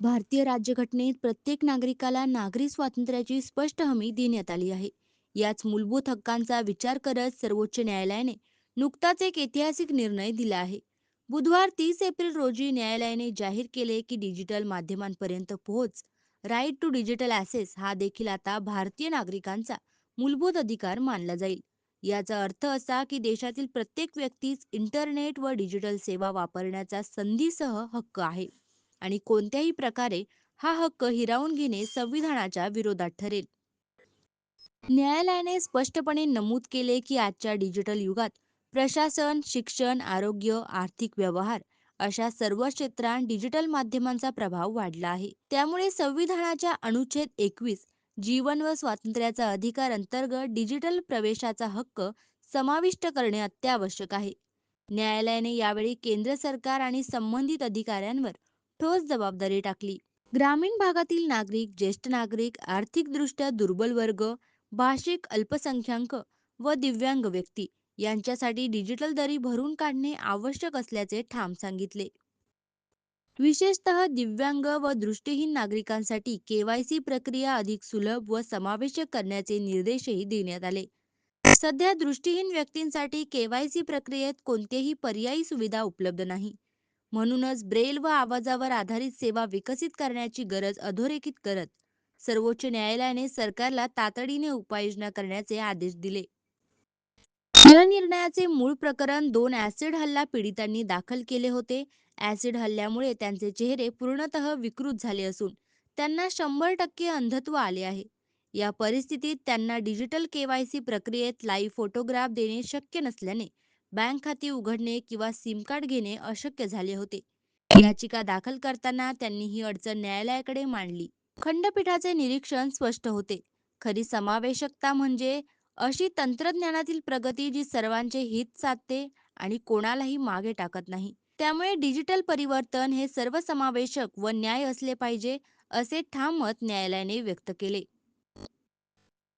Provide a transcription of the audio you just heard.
भारतीय राज्यघटनेत प्रत्येक नागरिकाला नागरी स्वातंत्र्याची स्पष्ट हमी देण्यात आली आहे. याच मूलभूत हक्कांचा विचार करत सर्वोच्च न्यायालयाने नुकताच एक ऐतिहासिक निर्णय दिला आहे. बुधवार तीस एप्रिल रोजी न्यायालयाने जाहीर केले की डिजिटल माध्यमांपर्यंत पोहोच राईट टू डिजिटल ॲसेस हा देखील आता भारतीय नागरिकांचा मूलभूत अधिकार मानला जाईल. याचा अर्थ असा की देशातील प्रत्येक व्यक्तीस इंटरनेट व डिजिटल सेवा वापरण्याचा संधीसह हक्क आहे. आणि कोणत्याही प्रकारे हा हक्क हिरावून घेणे संविधानाच्या विरोधात ठरेल. न्यायालयाने स्पष्टपणे नमूद केले की आजच्या डिजिटल युगात प्रशासन शिक्षण आरोग्य आर्थिक व्यवहार अशा सर्व क्षेत्रात डिजिटल माध्यमांचा प्रभाव वाढला आहे. त्यामुळे संविधानाच्या अनुच्छेद एकवीस जीवन व स्वातंत्र्याचा अधिकार अंतर्गत डिजिटल प्रवेशाचा हक्क समाविष्ट करणे अत्यावश्यक आहे. न्यायालयाने यावेळी केंद्र सरकार आणि संबंधित अधिकाऱ्यांवर ठोस जबाबदारी टाकली. ग्रामीण भागातील नागरिक ज्येष्ठ नागरिक आर्थिकदृष्ट्या दुर्बल वर्ग भाषिक अल्पसंख्याक व दिव्यांग व्यक्ती यांच्यासाठी डिजिटल दरी भरून काढणे आवश्यक असल्याचे ठाम सांगितले. विशेषतः दिव्यांग व दृष्टीहीन नागरिकांसाठी केवायसी प्रक्रिया अधिक सुलभ व समावेशक करण्याचे निर्देशही देण्यात आले. सध्या दृष्टीहीन व्यक्तींसाठी केवायसी प्रक्रियेत कोणतेही पर्यायी सुविधा उपलब्ध नाही. म्हणूनच ब्रेल व आवाजावर आधारित सेवा विकसित करण्याची गरज अधोरेखित करत सर्वोच्च न्यायालयाने सरकारला तातडीने उपाययोजना करण्याचे आदेश दिले. या निर्णयाचे मूळ प्रकरण दोन ऍसिड हल्ला पीडितांनी दाखल केले होते. ऍसिड हल्ल्यामुळे त्यांचे चेहरे पूर्णतः विकृत झाले असून त्यांना शंभर टक्के अंधत्व आले आहे. या परिस्थितीत त्यांना डिजिटल केवायसी प्रक्रियेत लाईव्ह फोटोग्राफ देणे शक्य नसल्याने बँक खाती उघडणे किंवा सिम कार्ड घेणे अशक्य झाले होते. याचिका दाखल करताना त्यांनी ही अडचण न्यायालयाकडे मांडली. खंडपीठाचे निरीक्षण स्पष्ट होते. खरी समावेशकता म्हणजे अशी तंत्रज्ञानातील प्रगती जी सर्वांचे हित साधते आणि कोणालाही मागे टाकत नाही. त्यामुळे डिजिटल परिवर्तन हे सर्वसमावेशक व न्याय असले पाहिजे असे ठाम मत न्यायालयाने व्यक्त केले.